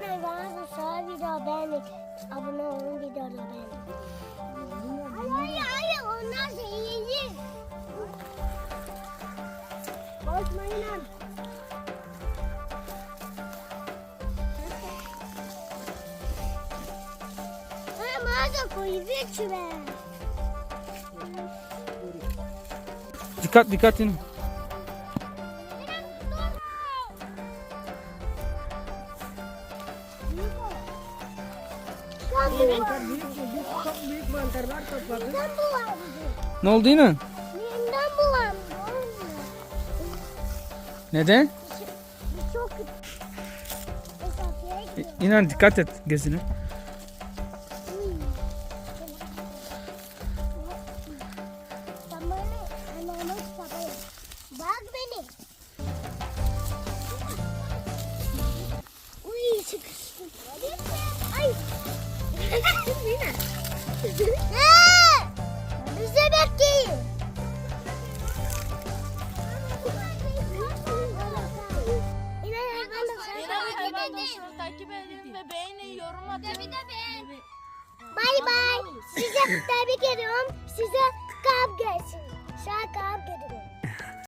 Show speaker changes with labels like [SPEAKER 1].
[SPEAKER 1] Nein, war so schön wie der Band. Aber nur um wieder der Band.
[SPEAKER 2] Ay,
[SPEAKER 1] ay, o nasıl iyi?
[SPEAKER 3] Lan.
[SPEAKER 1] Ha, mağaza koyu, bir.
[SPEAKER 4] Dikkat, dikkat edin.
[SPEAKER 1] Yine. Kan
[SPEAKER 2] bulan. büyük mantarlar
[SPEAKER 1] topladık.
[SPEAKER 4] Ne oldu yine?
[SPEAKER 1] Midem bulandı.
[SPEAKER 4] Neden?
[SPEAKER 1] Çok. İnan dikkat
[SPEAKER 4] et gözüne.
[SPEAKER 1] Bak beni.
[SPEAKER 3] Arkadaşlar takip edin ve beğenin, yorum atın.
[SPEAKER 1] Bay bay. Size tebrik ediyorum. Size